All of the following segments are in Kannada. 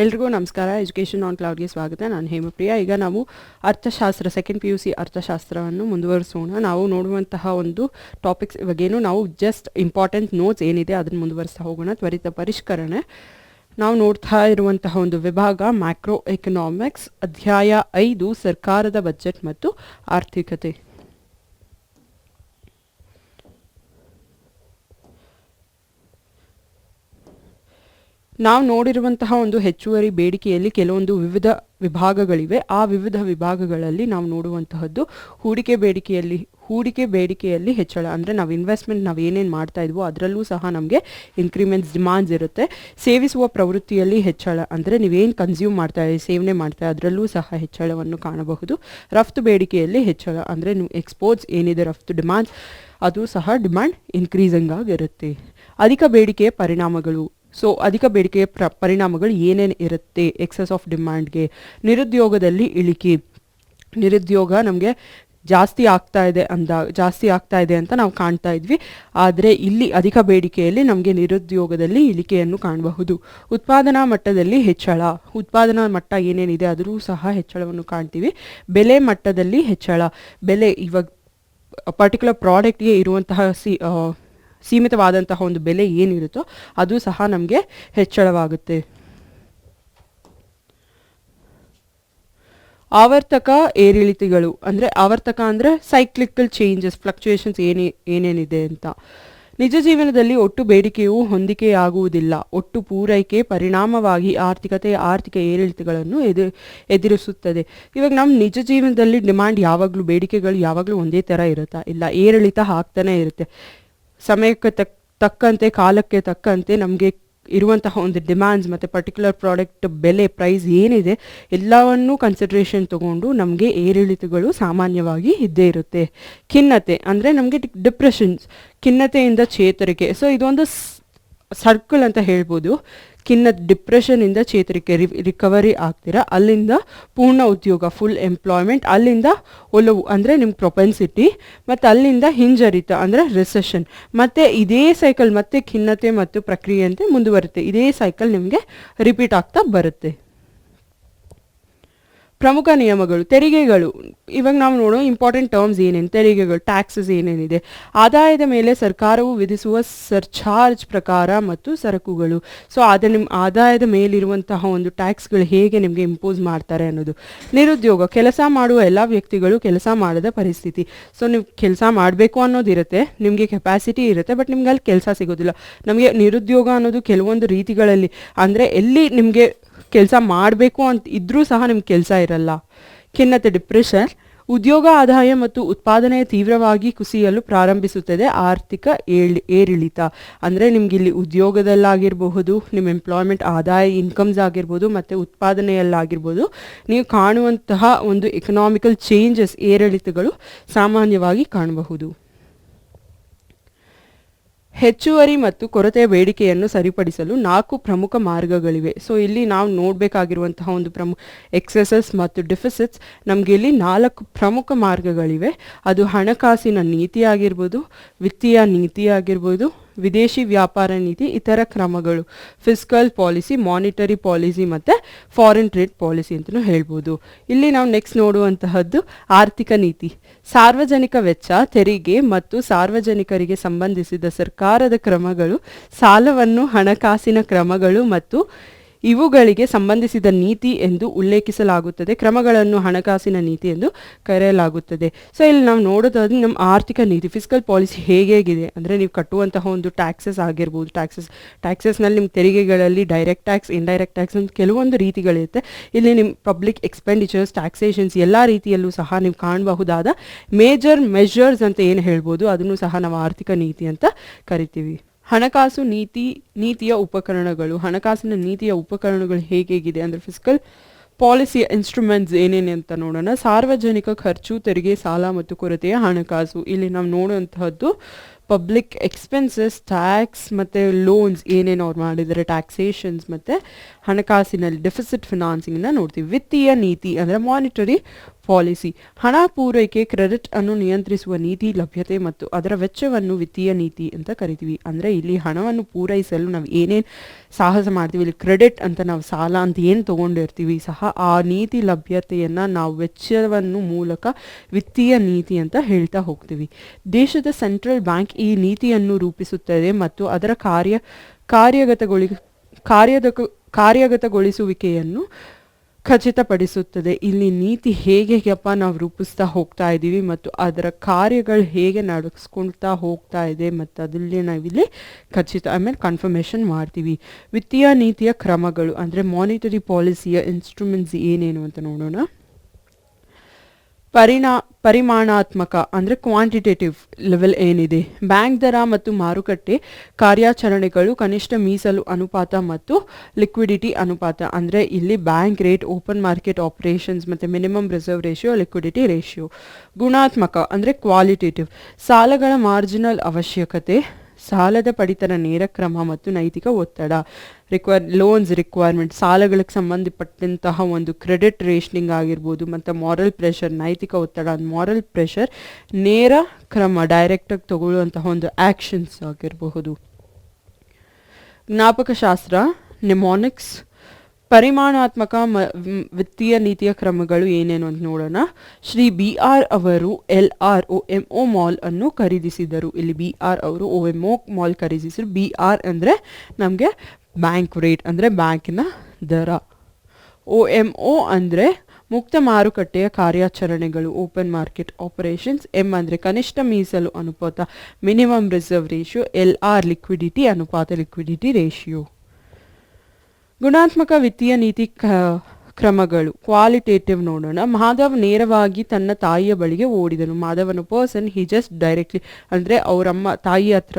ಎಲ್ರಿಗೂ ನಮಸ್ಕಾರ. ಎಜುಕೇಷನ್ ಆನ್ ಕ್ಲೌಡ್ಗೆ ಸ್ವಾಗತ. ನಾನು ಹೇಮಪ್ರಿಯ. ಈಗ ನಾವು ಅರ್ಥಶಾಸ್ತ್ರ ಸೆಕೆಂಡ್ ಪಿ ಯು ಸಿ ಅರ್ಥಶಾಸ್ತ್ರವನ್ನು ಮುಂದುವರಿಸೋಣ. ನಾವು ನೋಡುವಂತಹ ಒಂದು ಟಾಪಿಕ್ಸ್ ಇವಾಗೇನು ನಾವು ಜಸ್ಟ್ ಇಂಪಾರ್ಟೆಂಟ್ ನೋಟ್ಸ್ ಏನಿದೆ ಅದನ್ನು ಮುಂದುವರಿಸ್ತಾ ಹೋಗೋಣ. ತ್ವರಿತ ಪರಿಷ್ಕರಣೆ. ನಾವು ನೋಡ್ತಾ ಇರುವಂತಹ ಒಂದು ವಿಭಾಗ ಮ್ಯಾಕ್ರೋ ಎಕನಾಮಿಕ್ಸ್ ಅಧ್ಯಾಯ ಐದು, ಸರ್ಕಾರದ ಬಜೆಟ್ ಮತ್ತು ಆರ್ಥಿಕತೆ. ನಾವು ನೋಡಿರುವಂತಹ ಒಂದು ಹೆಚ್ಚುವರಿ ಬೇಡಿಕೆಯಲ್ಲಿ ಕೆಲವೊಂದು ವಿವಿಧ ವಿಭಾಗಗಳಿವೆ. ಆ ವಿವಿಧ ವಿಭಾಗಗಳಲ್ಲಿ ನಾವು ನೋಡುವಂತಹದ್ದು ಹೂಡಿಕೆ ಬೇಡಿಕೆಯಲ್ಲಿ ಹೂಡಿಕೆ ಬೇಡಿಕೆಯಲ್ಲಿ ಹೆಚ್ಚಳ. ಅಂದರೆ ನಾವು ಇನ್ವೆಸ್ಟ್ಮೆಂಟ್ ನಾವು ಏನೇನು ಮಾಡ್ತಾ ಇದ್ವೋ ಅದರಲ್ಲೂ ಸಹ ನಮಗೆ ಇನ್ಕ್ರಿಮೆಂಟ್ಸ್ ಡಿಮಾಂಡ್ಸ್ ಇರುತ್ತೆ. ಸೇವಿಸುವ ಪ್ರವೃತ್ತಿಯಲ್ಲಿ ಹೆಚ್ಚಳ. ಅಂದರೆ ನೀವೇನು ಕನ್ಸ್ಯೂಮ್ ಮಾಡ್ತಾ ಇದ್ದೀವಿ ಸೇವನೆ ಮಾಡ್ತಾ ಅದರಲ್ಲೂ ಸಹ ಹೆಚ್ಚಳವನ್ನು ಕಾಣಬಹುದು. ರಫ್ತು ಬೇಡಿಕೆಯಲ್ಲಿ ಹೆಚ್ಚಳ. ಅಂದರೆ ನೀವು ಎಕ್ಸ್ಪೋರ್ಟ್ಸ್ ಏನಿದೆ, ರಫ್ತು ಡಿಮಾಂಡ್ ಅದು ಸಹ ಡಿಮ್ಯಾಂಡ್ ಇನ್ಕ್ರೀಸಿಂಗ್ ಆಗಿರುತ್ತೆ. ಅಧಿಕ ಬೇಡಿಕೆಯ ಪರಿಣಾಮಗಳು. ಸೊ ಅಧಿಕ ಬೇಡಿಕೆಯ ಪ್ರ, ಪರಿಣಾಮಗಳು ಏನೇನು ಇರುತ್ತೆ? ಎಕ್ಸಸ್ ಆಫ್ ಡಿಮ್ಯಾಂಡ್ಗೆ ನಿರುದ್ಯೋಗದಲ್ಲಿ ಇಳಿಕೆ. ನಿರುದ್ಯೋಗ ನಮಗೆ ಜಾಸ್ತಿ ಆಗ್ತಾ ಇದೆ ಅಂದ, ಜಾಸ್ತಿ ಆಗ್ತಾ ಇದೆ ಅಂತ ನಾವು ಕಾಣ್ತಾ ಇದ್ವಿ. ಆದರೆ ಇಲ್ಲಿ ಅಧಿಕ ಬೇಡಿಕೆಯಲ್ಲಿ ನಮಗೆ ನಿರುದ್ಯೋಗದಲ್ಲಿ ಇಳಿಕೆಯನ್ನು ಕಾಣಬಹುದು. ಉತ್ಪಾದನಾ ಮಟ್ಟದಲ್ಲಿ ಹೆಚ್ಚಳ. ಉತ್ಪಾದನಾ ಮಟ್ಟ ಏನೇನಿದೆ ಅದರೂ ಸಹ ಹೆಚ್ಚಳವನ್ನು ಕಾಣ್ತೀವಿ. ಬೆಲೆ ಮಟ್ಟದಲ್ಲಿ ಹೆಚ್ಚಳ. ಬೆಲೆ ಇವಾಗ ಪರ್ಟಿಕ್ಯುಲರ್ ಪ್ರಾಡಕ್ಟ್ಗೆ ಇರುವಂತಹ ಸಿ ಸೀಮಿತವಾದಂತಹ ಒಂದು ಬೆಲೆ ಏನಿರುತ್ತೋ ಅದು ಸಹ ನಮಗೆ ಹೆಚ್ಚಳವಾಗುತ್ತೆ. ಆವರ್ತಕ ಏರಿಳಿತಗಳು ಅಂದರೆ ಆವರ್ತಕ ಅಂದರೆ ಸೈಕ್ಲಿಕಲ್ ಚೇಂಜಸ್ ಫ್ಲಕ್ಚುಯೇಷನ್ಸ್ ಏನೇ, ಏನೇನಿದೆ ಅಂತ. ನಿಜ ಜೀವನದಲ್ಲಿ ಒಟ್ಟು ಬೇಡಿಕೆಯು ಹೊಂದಿಕೆಯಾಗುವುದಿಲ್ಲ. ಒಟ್ಟು ಪೂರೈಕೆ ಪರಿಣಾಮವಾಗಿ ಆರ್ಥಿಕತೆ, ಆರ್ಥಿಕ ಏರಿಳಿತಗಳನ್ನು ಎದು, ಎದುರಿಸುತ್ತದೆ. ಇವಾಗ ನಮ್ಮ ನಿಜ ಜೀವನದಲ್ಲಿ ಡಿಮ್ಯಾಂಡ್ ಯಾವಾಗಲೂ, ಬೇಡಿಕೆಗಳು ಯಾವಾಗಲೂ ಒಂದೇ ಥರ ಇರುತ್ತಾ? ಇಲ್ಲ, ಏರಿಳಿತ ಆಗ್ತಾನೆ ಇರುತ್ತೆ. ಸಮಯಕ್ಕೆ ತಕ್, ತಕ್ಕಂತೆ, ಕಾಲಕ್ಕೆ ತಕ್ಕಂತೆ ನಮಗೆ ಇರುವಂತಹ ಒಂದು ಡಿಮ್ಯಾಂಡ್ಸ್ ಮತ್ತು ಪರ್ಟಿಕ್ಯುಲರ್ ಪ್ರಾಡಕ್ಟ್ ಬೆಲೆ ಪ್ರೈಸ್ ಏನಿದೆ ಎಲ್ಲವನ್ನೂ ಕನ್ಸಿಡ್ರೇಷನ್ ತಗೊಂಡು ನಮಗೆ ಏರಿಳಿತಗಳು ಸಾಮಾನ್ಯವಾಗಿ ಇದ್ದೇ ಇರುತ್ತೆ. ಖಿನ್ನತೆ ಅಂದರೆ ನಮಗೆ ಡಿಪ್ರೆಷನ್ಸ್ ಖಿನ್ನತೆಯಿಂದ ಚೇತರಿಕೆ. ಸೊ ಇದೊಂದು ಸರ್ಕಲ್ ಅಂತ ಹೇಳ್ಬೋದು. ಕಿನ್ನದ ಡಿಪ್ರೆಷನಿಂದ ಚೇತರಿಕೆ ರಿ ರಿಕವರಿ ಆಗ್ತೀರಾ? ಅಲ್ಲಿಂದ ಪೂರ್ಣ ಉದ್ಯೋಗ ಫುಲ್ ಎಂಪ್ಲಾಯ್ಮೆಂಟ್ ಅಲ್ಲಿಂದ ಒಲವು ಅಂದರೆ ನಿಮ್ಮ ಪ್ರೊಪೆನ್ಸಿಟಿ ಮತ್ತು ಅಲ್ಲಿಂದ ಹಿಂಜರಿತ ಅಂದರೆ ರಿಸೆಷನ್ ಮತ್ತು ಇದೇ ಸೈಕಲ್ ಮತ್ತೆ ಖಿನ್ನತೆ ಮತ್ತು ಪ್ರಕ್ರಿಯೆಯಂತೆ ಮುಂದುವರುತ್ತೆ ಇದೇ ಸೈಕಲ್ ನಿಮಗೆ ರಿಪೀಟ್ ಆಗ್ತಾ ಬರುತ್ತೆ. ಪ್ರಮುಖ ನಿಯಮಗಳು, ತೆರಿಗೆಗಳು. ಇವಾಗ ನಾವು ನೋಡೋ ಇಂಪಾರ್ಟೆಂಟ್ ಟರ್ಮ್ಸ್ ಏನೇನು, ತೆರಿಗೆಗಳು ಟ್ಯಾಕ್ಸಸ್ ಏನೇನಿದೆ, ಆದಾಯದ ಮೇಲೆ ಸರ್ಕಾರವು ವಿಧಿಸುವ ಸರ್ಚಾರ್ಜ್ ಪ್ರಕಾರ ಮತ್ತು ಸರಕುಗಳು. ಸೊ ಅದ ನಿಮ್ಮ ಆದಾಯದ ಮೇಲಿರುವಂತಹ ಒಂದು ಟ್ಯಾಕ್ಸ್ಗಳು ಹೇಗೆ ನಿಮಗೆ ಇಂಪೋಸ್ ಮಾಡ್ತಾರೆ ಅನ್ನೋದು. ನಿರುದ್ಯೋಗ, ಕೆಲಸ ಮಾಡುವ ಎಲ್ಲ ವ್ಯಕ್ತಿಗಳು ಕೆಲಸ ಮಾಡದ ಪರಿಸ್ಥಿತಿ. ಸೊ ನೀವು ಕೆಲಸ ಮಾಡಬೇಕು ಅನ್ನೋದಿರುತ್ತೆ, ನಿಮಗೆ ಕೆಪಾಸಿಟಿ ಇರುತ್ತೆ ಬಟ್ ನಿಮ್ಗೆ ಅಲ್ಲಿ ಕೆಲಸ ಸಿಗೋದಿಲ್ಲ. ನಮಗೆ ನಿರುದ್ಯೋಗ ಅನ್ನೋದು ಕೆಲವೊಂದು ರೀತಿಗಳಲ್ಲಿ, ಅಂದರೆ ಎಲ್ಲಿ ನಿಮಗೆ ಕೆಲಸ ಮಾಡಬೇಕು ಅಂತ ಇದ್ರೂ ಸಹ ನಿಮ್ಗೆ ಕೆಲಸ ಇರಲ್ಲ. ಖಿನ್ನತೆ ಡಿಪ್ರೆಷನ್ ಉದ್ಯೋಗ ಆದಾಯ ಮತ್ತು ಉತ್ಪಾದನೆ ತೀವ್ರವಾಗಿ ಕುಸಿಯಲು ಪ್ರಾರಂಭಿಸುತ್ತದೆ ಆರ್ಥಿಕ ಏಳಿ, ಏರಿಳಿತ. ಅಂದರೆ ನಿಮ್ಗೆ ಇಲ್ಲಿ ಉದ್ಯೋಗದಲ್ಲಾಗಿರಬಹುದು, ನಿಮ್ಮ ಎಂಪ್ಲಾಯ್ಮೆಂಟ್ ಆದಾಯ ಇನ್ಕಮ್ಸ್ ಆಗಿರ್ಬೋದು ಮತ್ತು ಉತ್ಪಾದನೆಯಲ್ಲಾಗಿರ್ಬೋದು, ನೀವು ಕಾಣುವಂತಹ ಒಂದು ಎಕನಾಮಿಕಲ್ ಚೇಂಜಸ್ ಏರಿಳಿತಗಳು ಸಾಮಾನ್ಯವಾಗಿ ಕಾಣಬಹುದು. ಹೆಚ್ಚುವರಿ ಮತ್ತು ಕೊರತೆಯ ಬೇಡಿಕೆಯನ್ನು ಸರಿಪಡಿಸಲು ನಾಲ್ಕು ಪ್ರಮುಖ ಮಾರ್ಗಗಳಿವೆ. ಸೊ ಇಲ್ಲಿ ನಾವು ನೋಡಬೇಕಾಗಿರುವಂತಹ ಒಂದು ಪ್ರಮುಖ ಎಕ್ಸೆಸಸ್ ಮತ್ತು ಡಿಫಿಸಿಟ್ಸ್ ನಮಗೆ ಇಲ್ಲಿ ನಾಲ್ಕು ಪ್ರಮುಖ ಮಾರ್ಗಗಳಿವೆ. ಅದು ಹಣಕಾಸಿನ ನೀತಿ ಆಗಿರ್ಬೋದು ವಿತ್ತೀಯ ನೀತಿ ಆಗಿರ್ಬೋದು ವಿದೇಶಿ ವ್ಯಾಪಾರ ನೀತಿ, ಇತರ ಕ್ರಮಗಳು ಫಿಸ್ಕಲ್ ಪಾಲಿಸಿ ಮಾನಿಟರಿ ಪಾಲಿಸಿ ಮತ್ತು ಫಾರಿನ್ ಟ್ರೇಡ್ ಪಾಲಿಸಿ ಅಂತಲೂ ಹೇಳ್ಬೋದು. ಇಲ್ಲಿ ನಾವು ನೆಕ್ಸ್ಟ್ ನೋಡುವಂತಹದ್ದು ಆರ್ಥಿಕ ನೀತಿ. ಸಾರ್ವಜನಿಕ ವೆಚ್ಚ, ತೆರಿಗೆ ಮತ್ತು ಸಾರ್ವಜನಿಕರಿಗೆ ಸಂಬಂಧಿಸಿದ ಸರ್ಕಾರದ ಕ್ರಮಗಳು, ಸಾಲವನ್ನು ಹಣಕಾಸಿನ ಕ್ರಮಗಳು ಮತ್ತು ಇವುಗಳಿಗೆ ಸಂಬಂಧಿಸಿದ ನೀತಿ ಎಂದು ಉಲ್ಲೇಖಿಸಲಾಗುತ್ತದೆ, ಕ್ರಮಗಳನ್ನು ಹಣಕಾಸಿನ ನೀತಿ ಎಂದು ಕರೆಯಲಾಗುತ್ತದೆ. ಸೊ ಇಲ್ಲಿ ನಾವು ನೋಡೋದಾದ್ರೆ ನಮ್ಮ ಆರ್ಥಿಕ ನೀತಿ ಫಿಸಿಕಲ್ ಪಾಲಿಸಿ ಹೇಗೆ ಹೇಗಿದೆ ಅಂದರೆ ನೀವು ಕಟ್ಟುವಂತಹ ಒಂದು ಟ್ಯಾಕ್ಸಸ್ ಆಗಿರ್ಬೋದು ಟ್ಯಾಕ್ಸಸ್ ಟ್ಯಾಕ್ಸಸ್ನಲ್ಲಿ ನಿಮ್ಮ ತೆರಿಗೆಗಳಲ್ಲಿ ಡೈರೆಕ್ಟ್ ಟ್ಯಾಕ್ಸ್ ಇಂಡೈರೆಕ್ಟ್ ಟ್ಯಾಕ್ಸ್ ಅಂತ ಕೆಲವೊಂದು ರೀತಿಗಳಿರುತ್ತೆ. ಇಲ್ಲಿ ನಿಮ್ಮ ಪಬ್ಲಿಕ್ ಎಕ್ಸ್ಪೆಂಡಿಚರ್ಸ್ ಟ್ಯಾಕ್ಸೇಷನ್ಸ್ ಎಲ್ಲ ರೀತಿಯಲ್ಲೂ ಸಹ ನೀವು ಕಾಣಬಹುದಾದ ಮೇಜರ್ ಮೆಷರ್ಸ್ ಅಂತ ಏನು ಹೇಳ್ಬೋದು, ಅದನ್ನು ಸಹ ನಾವು ಆರ್ಥಿಕ ನೀತಿ ಅಂತ ಕರಿತೀವಿ. ಹಣಕಾಸು ನೀತಿ, ನೀತಿಯ ಉಪಕರಣಗಳು. ಹಣಕಾಸಿನ ನೀತಿಯ ಉಪಕರಣಗಳು ಹೇಗೆ ಹೇಗಿದೆ ಅಂದರೆ ಫಿಸಿಕಲ್ ಪಾಲಿಸಿ ಇನ್ಸ್ಟ್ರೂಮೆಂಟ್ಸ್ ಏನೇನು ಅಂತ ನೋಡೋಣ. ಸಾರ್ವಜನಿಕ ಖರ್ಚು, ತೆರಿಗೆ, ಸಾಲ ಮತ್ತು ಕೊರತೆಯ ಹಣಕಾಸು. ಇಲ್ಲಿ ನಾವು ನೋಡುವಂತಹದ್ದು ಪಬ್ಲಿಕ್ ಎಕ್ಸ್ಪೆನ್ಸಸ್ ಟ್ಯಾಕ್ಸ್ ಮತ್ತು ಲೋನ್ಸ್ ಏನೇನು ಅವ್ರು ಮಾಡಿದರೆ ಟ್ಯಾಕ್ಸೇಷನ್ಸ್ ಮತ್ತು ಹಣಕಾಸಿನಲ್ಲಿ ಡೆಫಿಸಿಟ್ ಫಿನಾನ್ಸಿಂಗ್ನ ನೋಡ್ತೀವಿ. ವಿತ್ತೀಯ ನೀತಿ ಅಂದರೆ ಮಾನಿಟರಿ ಪಾಲಿಸಿ ಹಣ ಪೂರೈಕೆ ಕ್ರೆಡಿಟ್ ಅನ್ನು ನಿಯಂತ್ರಿಸುವ ನೀತಿ, ಲಭ್ಯತೆ ಮತ್ತು ಅದರ ವೆಚ್ಚವನ್ನು ವಿತ್ತೀಯ ನೀತಿ ಅಂತ ಕರಿತೀವಿ. ಅಂದರೆ ಇಲ್ಲಿ ಹಣವನ್ನು ಪೂರೈಸಲು ನಾವು ಏನೇನು ಸಾಹಸ ಮಾಡ್ತೀವಿ, ಇಲ್ಲಿ ಕ್ರೆಡಿಟ್ ಅಂತ ನಾವು ಸಾಲ ಅಂತ ಏನು ತೊಗೊಂಡಿರ್ತೀವಿ ಸಹ ಆ ನೀತಿ, ಲಭ್ಯತೆಯನ್ನು ನಾವು ವೆಚ್ಚವನ್ನು ಮೂಲಕ ವಿತ್ತೀಯ ನೀತಿ ಅಂತ ಹೇಳ್ತಾ ಹೋಗ್ತೀವಿ. ದೇಶದ ಸೆಂಟ್ರಲ್ ಬ್ಯಾಂಕ್ ಈ ನೀತಿಯನ್ನು ರೂಪಿಸುತ್ತದೆ ಮತ್ತು ಅದರ ಕಾರ್ಯ ಕಾರ್ಯಗತಗೊಳಿ ಕಾರ್ಯದ ಕಾರ್ಯಗತಗೊಳಿಸುವಿಕೆಯನ್ನು ಖಚಿತಪಡಿಸುತ್ತದೆ. ಇಲ್ಲಿ ನೀತಿ ಹೇಗೆ ಯಪ್ಪ ನಾವು ರೂಪಿಸ್ತಾ ಹೋಗ್ತಾ ಇದ್ದೀವಿ ಮತ್ತು ಅದರ ಕಾರ್ಯಗಳು ಹೇಗೆ ನಡೆಸ್ಕೊಳ್ತಾ ಹೋಗ್ತಾ ಇದೆ ಮತ್ತು ಅದರಲ್ಲಿ ನಾವಿಲ್ಲಿ ಖಚಿತ ಆಮೇಲೆ ಕನ್ಫರ್ಮೇಷನ್ ಮಾಡ್ತೀವಿ. ವಿತ್ತೀಯ ನೀತಿಯ ಕ್ರಮಗಳು, ಅಂದರೆ ಮಾನಿಟರಿ ಪಾಲಿಸಿಯ ಇನ್ಸ್ಟ್ರೂಮೆಂಟ್ಸ್ ಏನೇನು ಅಂತ ನೋಡೋಣ. ಪರಿಣಾ, ಪರಿಮಾಣಾತ್ಮಕ ಅಂದರೆ ಕ್ವಾಂಟಿಟೇಟಿವ್ ಲೆವೆಲ್ ಏನಿದೆ? ಬ್ಯಾಂಕ್ ದರ ಮತ್ತು ಮಾರುಕಟ್ಟೆ ಕಾರ್ಯಾಚರಣೆಗಳು ಕನಿಷ್ಠ ಮೀಸಲು ಅನುಪಾತ ಮತ್ತು ಲಿಕ್ವಿಡಿಟಿ ಅನುಪಾತ. ಅಂದರೆ ಇಲ್ಲಿ bank rate open market operations ಮತ್ತು minimum reserve ratio liquidity ratio ಗುಣಾತ್ಮಕ ಅಂದರೆ ಕ್ವಾಲಿಟೇಟಿವ್ ಸಾಲಗಳ ಮಾರ್ಜಿನಲ್ ಅವಶ್ಯಕತೆ. ಸಾಲದ ಪಡಿತರ ನೇರ ಕ್ರಮ ಮತ್ತು ನೈತಿಕ ಒತ್ತಡ. ರಿಕ್ವೈರ್ ಲೋನ್ಸ್ ರಿಕ್ವೈರ್ಮೆಂಟ್ ಸಾಲಗಳಿಗೆ ಸಂಬಂಧಪಟ್ಟಂತಹ ಒಂದು ಕ್ರೆಡಿಟ್ ರೇಷನಿಂಗ್ ಆಗಿರ್ಬೋದು, ಮತ್ತು ಮಾರಲ್ ಪ್ರೆಷರ್ ನೈತಿಕ ಒತ್ತಡ ಮಾರಲ್ ಪ್ರೆಷರ್ ನೇರ ಕ್ರಮ ಡೈರೆಕ್ಟಾಗಿ ತಗೊಳ್ಳುವಂತಹ ಒಂದು ಆ್ಯಕ್ಷನ್ಸ್ ಆಗಿರಬಹುದು. ಜ್ಞಾಪಕಶಾಸ್ತ್ರ ನಿಮಾನಿಕ್ಸ್ ಪರಿಮಾಣಾತ್ಮಕ ವಿತ್ತೀಯ ನೀತಿಯ ಕ್ರಮಗಳು ಏನೇನು ಅಂತ ನೋಡೋಣ. ಶ್ರೀ ಬಿ ಆರ್ ಅವರು L R O M O mall ಅನ್ನು ಖರೀದಿಸಿದರು. ಇಲ್ಲಿ ಬಿ ಆರ್ ಅವರು ಒ ಎಂ ಒ ಮಾಲ್ ಖರೀದಿಸಿದರು. ಬಿ ಆರ್ ಅಂದರೆ ನಮಗೆ ಬ್ಯಾಂಕ್ ರೇಟ್ ಅಂದರೆ ಬ್ಯಾಂಕಿನ ದರ. ಒ ಎಂ ಒ ಅಂದರೆ ಮುಕ್ತ ಮಾರುಕಟ್ಟೆಯ ಕಾರ್ಯಾಚರಣೆಗಳು, ಓಪನ್ ಮಾರ್ಕೆಟ್ ಆಪರೇಷನ್ಸ್. ಎಂ ಅಂದರೆ ಕನಿಷ್ಠ ಮೀಸಲು ಅನುಪಾತ, minimum reserve ratio, L R liquidity, ಅನುಪಾತ ಲಿಕ್ವಿಡಿಟಿ ರೇಷಿಯೋ. ಗುಣಾತ್ಮಕ ವಿತ್ತೀಯ ನೀತಿ ಕ್ರಮಗಳು. ಕ್ವಾಲಿಟೇಟಿವ್ ನೋಡೋಣ. ಮಾಧವ್ ನೇರವಾಗಿ ತನ್ನ ತಾಯಿಯ ಬಳಿಗೆ ಓಡಿದನು. ಮಾಧವನ ಪರ್ಸನ್ ಹಿ ಜಸ್ಟ್ ಡೈರೆಕ್ಟ್ಲಿ ಅಂದರೆ ಅವರಮ್ಮ, ತಾಯಿ ಹತ್ರ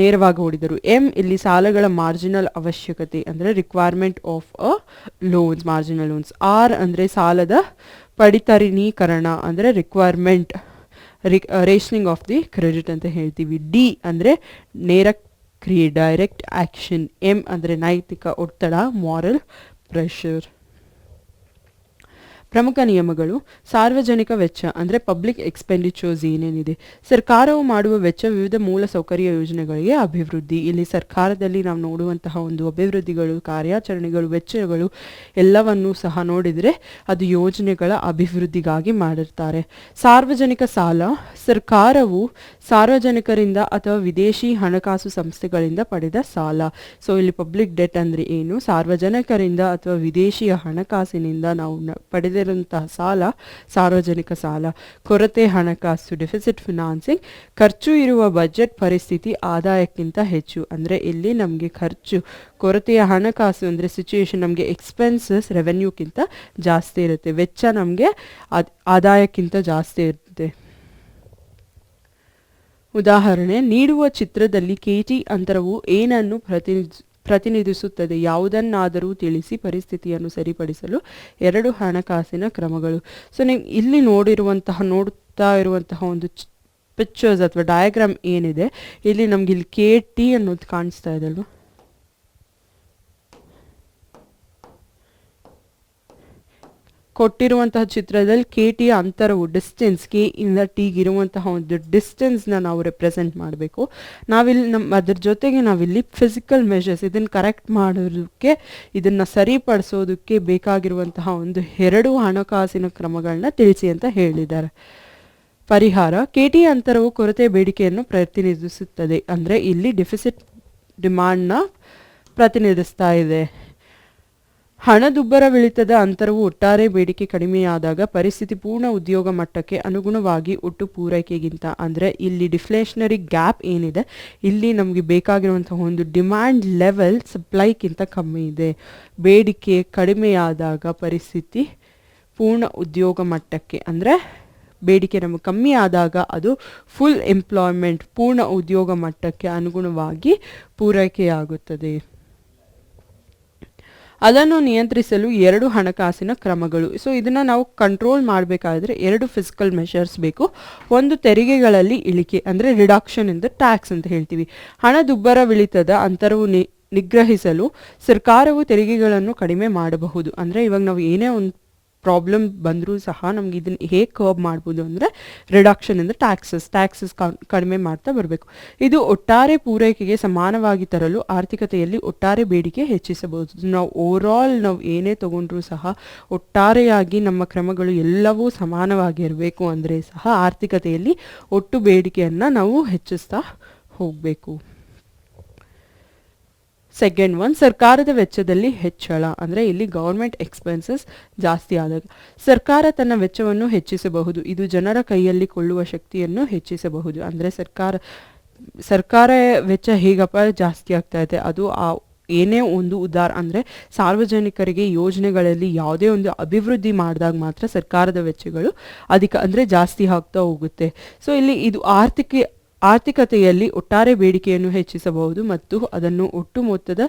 ನೇರವಾಗಿ ಓಡಿದರು. ಎಂ ಇಲ್ಲಿ ಸಾಲಗಳ ಮಾರ್ಜಿನಲ್ ಅವಶ್ಯಕತೆ ಅಂದರೆ requirement of a loans marginal loans R ಅಂದರೆ ಸಾಲದ ಪಡಿತರಿಣೀಕರಣ ಅಂದರೆ requirement rationing of the credit ಅಂತ ಹೇಳ್ತೀವಿ. ಡಿ ಅಂದರೆ ನೇರ ಕ್ರಿಯೆ ಡೈರೆಕ್ಟ್ ಆ್ಯಕ್ಷನ್ ಎಂ ಅಂದರೆ ನೈತಿಕ ಒತ್ತಡ ಮಾರಲ್ ಪ್ರೆಷರ್ ಪ್ರಮುಖ ನಿಯಮಗಳು ಸಾರ್ವಜನಿಕ ವೆಚ್ಚ, ಅಂದರೆ ಪಬ್ಲಿಕ್ ಎಕ್ಸ್ಪೆಂಡಿಚರ್ಸ್ ಏನೇನಿದೆ, ಸರ್ಕಾರವು ಮಾಡುವ ವೆಚ್ಚ ವಿವಿಧ ಮೂಲ ಸೌಕರ್ಯ ಯೋಜನೆಗಳಿಗೆ ಅಭಿವೃದ್ಧಿ. ಇಲ್ಲಿ ಸರ್ಕಾರದಲ್ಲಿ ನಾವು ನೋಡುವಂತಹ ಒಂದು ಅಭಿವೃದ್ಧಿಗಳು, ಕಾರ್ಯಾಚರಣೆಗಳು, ವೆಚ್ಚಗಳು ಎಲ್ಲವನ್ನೂ ಸಹ ನೋಡಿದರೆ ಅದು ಯೋಜನೆಗಳ ಅಭಿವೃದ್ಧಿಗಾಗಿ ಮಾಡಿರ್ತಾರೆ. ಸಾರ್ವಜನಿಕ ಸಾಲ, ಸರ್ಕಾರವು ಸಾರ್ವಜನಿಕರಿಂದ ಅಥವಾ ವಿದೇಶಿ ಹಣಕಾಸು ಸಂಸ್ಥೆಗಳಿಂದ ಪಡೆದ ಸಾಲ. ಸೊ ಇಲ್ಲಿ ಪಬ್ಲಿಕ್ ಡೆಟ್ ಅಂದರೆ ಏನು? ಸಾರ್ವಜನಿಕರಿಂದ ಅಥವಾ ವಿದೇಶಿಯ ಹಣಕಾಸಿನಿಂದ ನಾವು ನ- ಪಡೆದಿರುವಂತಹ ಸಾಲ, ಸಾರ್ವಜನಿಕ ಸಾಲ, ಕೊರತೆ, ಹಣಕಾಸು ಡೆಫಿಸಿಟ್ ಫಿನಾನ್ಸಿಂಗ್ ಖರ್ಚು ಇರುವ ಬಜೆಟ್ ಪರಿಸ್ಥಿತಿ ಆದಾಯಕ್ಕಿಂತ ಹೆಚ್ಚು. ಅಂದರೆ ಇಲ್ಲಿ ನಮಗೆ ಖರ್ಚು, ಕೊರತೆಯ ಹಣಕಾಸು ಅಂದರೆ ಸಿಚುಯೇಷನ್ ನಮಗೆ ಎಕ್ಸ್ಪೆನ್ಸಸ್ ರೆವೆನ್ಯೂಕ್ಕಿಂತ ಜಾಸ್ತಿ ಇರುತ್ತೆ. ವೆಚ್ಚ ನಮಗೆ ಆದಾಯಕ್ಕಿಂತ ಜಾಸ್ತಿ ಇರುತ್ತೆ. ಉದಾಹರಣೆ, ನೀಡುವ ಚಿತ್ರದಲ್ಲಿ ಕೆಟಿ ಅಂತರವು ಏನನ್ನು ಪ್ರತಿನಿಧಿಸ ಪ್ರತಿನಿಧಿಸುತ್ತದೆ. ಯಾವುದನ್ನಾದರೂ ತಿಳಿಸಿ ಪರಿಸ್ಥಿತಿಯನ್ನು ಸರಿಪಡಿಸಲು ಎರಡು ಹಣಕಾಸಿನ ಕ್ರಮಗಳು. ಸೊ ನೀವು ಇಲ್ಲಿ ನೋಡಿರುವಂತಹ ನೋಡುತ್ತಾ ಇರುವಂತಹ ಒಂದು ಪಿಕ್ಚರ್ಸ್ ಅಥವಾ ಡಯಾಗ್ರಾಮ್ ಏನಿದೆ, ಇಲ್ಲಿ ನಮ್ಗೆ ಇಲ್ಲಿ ಕೆ ಟಿ ಅನ್ನೋದು ಕಾಣಿಸ್ತಾ ಇದೆ ಅಲ್ವಾ? ಕೊಟ್ಟಿರುವಂತಹ ಚಿತ್ರದಲ್ಲಿ ಕೆ ಟಿ ಅಂತರವು ಡಿಸ್ಟೆನ್ಸ್ ಕೆ ಇಂದ ಟಿಗೆ ಇರುವಂತಹ ಒಂದು ಡಿಸ್ಟೆನ್ಸ್ನ ನಾವು ರೆಪ್ರೆಸೆಂಟ್ ಮಾಡಬೇಕು. ನಾವಿಲ್ಲಿ ನಮ್ಮ ಅದ್ರ ಜೊತೆಗೆ ನಾವಿಲ್ಲಿ ಫಿಸಿಕಲ್ ಮೆಷರ್ಸ್ ಇದನ್ನು ಕರೆಕ್ಟ್ ಮಾಡೋದಕ್ಕೆ, ಇದನ್ನು ಸರಿಪಡಿಸೋದಕ್ಕೆ ಬೇಕಾಗಿರುವಂತಹ ಒಂದು ಎರಡು ಹಣಕಾಸಿನ ಕ್ರಮಗಳನ್ನ ತಿಳಿಸಿ ಅಂತ ಹೇಳಿದ್ದಾರೆ. ಪರಿಹಾರ ಕೆ ಟಿ ಅಂತರವು ಕೊರತೆ ಬೇಡಿಕೆಯನ್ನು ಪ್ರತಿನಿಧಿಸುತ್ತದೆ. ಅಂದರೆ ಇಲ್ಲಿ ಡಿಫಿಸಿಟ್ ಡಿಮಾಂಡ್ನ ಪ್ರತಿನಿಧಿಸ್ತಾ ಇದೆ. ಹಣದುಬ್ಬರವಿಳಿತದ ಅಂತರವು ಒಟ್ಟಾರೆ ಬೇಡಿಕೆ ಕಡಿಮೆಯಾದಾಗ ಪರಿಸ್ಥಿತಿ ಪೂರ್ಣ ಉದ್ಯೋಗ ಮಟ್ಟಕ್ಕೆ ಅನುಗುಣವಾಗಿ ಒಟ್ಟು ಪೂರೈಕೆಗಿಂತ ಅಂದರೆ ಇಲ್ಲಿ ಡಿಫ್ಲೇಷನರಿ ಗ್ಯಾಪ್ ಏನಿದೆ, ಇಲ್ಲಿ ನಮಗೆ ಬೇಕಾಗಿರುವಂತಹ ಒಂದು ಡಿಮ್ಯಾಂಡ್ ಲೆವೆಲ್ ಸಪ್ಲೈಗಿಂತ ಕಮ್ಮಿ ಇದೆ. ಬೇಡಿಕೆ ಕಡಿಮೆಯಾದಾಗ ಪರಿಸ್ಥಿತಿ ಪೂರ್ಣ ಉದ್ಯೋಗ ಮಟ್ಟಕ್ಕೆ ಅಂದರೆ ಬೇಡಿಕೆ ನಮಗೆ ಕಮ್ಮಿ ಆದಾಗ ಅದು ಫುಲ್ ಎಂಪ್ಲಾಯ್ಮೆಂಟ್ ಪೂರ್ಣ ಉದ್ಯೋಗ ಮಟ್ಟಕ್ಕೆ ಅನುಗುಣವಾಗಿ ಪೂರೈಕೆಯಾಗುತ್ತದೆ. ಅದನ್ನು ನಿಯಂತ್ರಿಸಲು ಎರಡು ಹಣಕಾಸಿನ ಕ್ರಮಗಳು. ಸೊ ಇದನ್ನು ನಾವು ಕಂಟ್ರೋಲ್ ಮಾಡಬೇಕಾದ್ರೆ ಎರಡು ಫಿಸಿಕಲ್ ಮೆಷರ್ಸ್ ಬೇಕು. ಒಂದು ತೆರಿಗೆಗಳಲ್ಲಿ ಇಳಿಕೆ, ಅಂದರೆ ರಿಡಕ್ಷನ್ ಇನ್ ದ ಟ್ಯಾಕ್ಸ್ ಅಂತ ಹೇಳ್ತೀವಿ. ಹಣದುಬ್ಬರವಿಳಿತದ ಅಂತರವು ನಿಗ್ರಹಿಸಲು ಸರ್ಕಾರವು ತೆರಿಗೆಗಳನ್ನು ಕಡಿಮೆ ಮಾಡಬಹುದು. ಅಂದರೆ ಇವಾಗ ನಾವು ಏನೇ ಒಂದು ಪ್ರಾಬ್ಲಮ್ ಬಂದರೂ ಸಹ ನಮ್ಗೆ ಇದನ್ನ ಹೇಗೆ ಕರ್ಬ್ ಮಾಡ್ಬೋದು ಅಂದರೆ ರಿಡಕ್ಷನ್ ಅಂದರೆ ಟ್ಯಾಕ್ಸಸ್ ಟ್ಯಾಕ್ಸಸ್ ಕಡಿಮೆ ಮಾಡ್ತಾ ಬರಬೇಕು. ಇದು ಒಟ್ಟಾರೆ ಪೂರೈಕೆಗೆ ಸಮಾನವಾಗಿ ತರಲು ಆರ್ಥಿಕತೆಯಲ್ಲಿ ಒಟ್ಟಾರೆ ಬೇಡಿಕೆ ಹೆಚ್ಚಿಸಬಹುದು. ನಾವು ಓವರಾಲ್ ನಾವು ಏನೇ ತಗೊಂಡ್ರೂ ಸಹ ಒಟ್ಟಾರೆಯಾಗಿ ನಮ್ಮ ಕ್ರಮಗಳು ಎಲ್ಲವೂ ಸಮಾನವಾಗಿರಬೇಕು ಅಂದರೆ ಸಹ ಆರ್ಥಿಕತೆಯಲ್ಲಿ ಒಟ್ಟು ಬೇಡಿಕೆಯನ್ನು ನಾವು ಹೆಚ್ಚಿಸ್ತಾ ಹೋಗಬೇಕು. ಸೆಕೆಂಡ್ ಒನ್ ಸರ್ಕಾರದ ವೆಚ್ಚದಲ್ಲಿ ಹೆಚ್ಚಳ. ಅಂದರೆ ಇಲ್ಲಿ ಗೌರ್ಮೆಂಟ್ ಎಕ್ಸ್ಪೆನ್ಸಸ್ ಜಾಸ್ತಿ ಆದಾಗ ಸರ್ಕಾರ ತನ್ನ ವೆಚ್ಚವನ್ನು ಹೆಚ್ಚಿಸಬಹುದು. ಇದು ಜನರ ಕೈಯಲ್ಲಿ ಕೊಳ್ಳುವ ಶಕ್ತಿಯನ್ನು ಹೆಚ್ಚಿಸಬಹುದು. ಅಂದರೆ ಸರ್ಕಾರ ಸರ್ಕಾರ ವೆಚ್ಚ ಹೇಗಪ್ಪ ಜಾಸ್ತಿ ಆಗ್ತಾ ಇದೆ. ಅದು ಆ ಏನೇ ಒಂದು ಉದಾರ, ಅಂದರೆ ಸಾರ್ವಜನಿಕರಿಗೆ ಯೋಜನೆಗಳಲ್ಲಿ ಯಾವುದೇ ಒಂದು ಅಭಿವೃದ್ಧಿ ಮಾಡಿದಾಗ ಮಾತ್ರ ಸರ್ಕಾರದ ವೆಚ್ಚಗಳು ಅಧಿಕ, ಅಂದರೆ ಜಾಸ್ತಿ ಆಗ್ತಾ ಹೋಗುತ್ತೆ. ಸೊ ಇಲ್ಲಿ ಇದು ಆರ್ಥಿಕ ಆರ್ಥಿಕತೆಯಲ್ಲಿ ಒಟ್ಟಾರೆ ಬೇಡಿಕೆಯನ್ನು ಹೆಚ್ಚಿಸಬಹುದು ಮತ್ತು ಅದನ್ನು ಒಟ್ಟು ಮೊತ್ತದ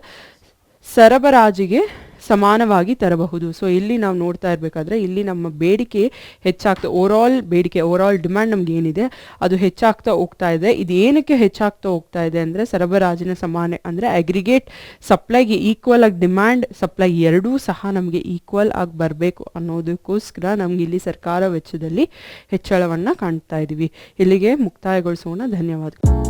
ಸರಬರಾಜಿಗೆ ಸಮಾನವಾಗಿ ತರಬಹುದು. ಸೊ ಇಲ್ಲಿ ನಾವು ನೋಡ್ತಾ ಇರಬೇಕಾದ್ರೆ ಇಲ್ಲಿ ನಮ್ಮ ಬೇಡಿಕೆ ಹೆಚ್ಚಾಗ್ತಾ ಓವರಾಲ್ ಬೇಡಿಕೆ ಓವರಾಲ್ ಡಿಮ್ಯಾಂಡ್ ನಮ್ಗೆ ಏನಿದೆ, ಅದು ಹೆಚ್ಚಾಗ್ತಾ ಹೋಗ್ತಾ ಇದೆ. ಇದು ಏನಕ್ಕೆ ಹೆಚ್ಚಾಗ್ತಾ ಹೋಗ್ತಾ ಇದೆ ಅಂದರೆ ಸರಬರಾಜಿನ ಸಮಾನ, ಅಂದರೆ ಅಗ್ರಿಗೇಟ್ ಸಪ್ಲೈಗೆ ಈಕ್ವಲ್ ಆಗಿ ಡಿಮ್ಯಾಂಡ್ ಸಪ್ಲೈ ಎರಡೂ ಸಹ ನಮಗೆ ಈಕ್ವಲ್ ಆಗಿ ಬರಬೇಕು ಅನ್ನೋದಕ್ಕೋಸ್ಕರ ನಮ್ಗೆ ಇಲ್ಲಿ ಸರ್ಕಾರ ವೆಚ್ಚದಲ್ಲಿ ಹೆಚ್ಚಳವನ್ನು ಕಾಣ್ತಾ ಇದ್ದೀವಿ ಇಲ್ಲಿಗೆ ಮುಕ್ತಾಯಗೊಳಿಸೋಣ. ಧನ್ಯವಾದ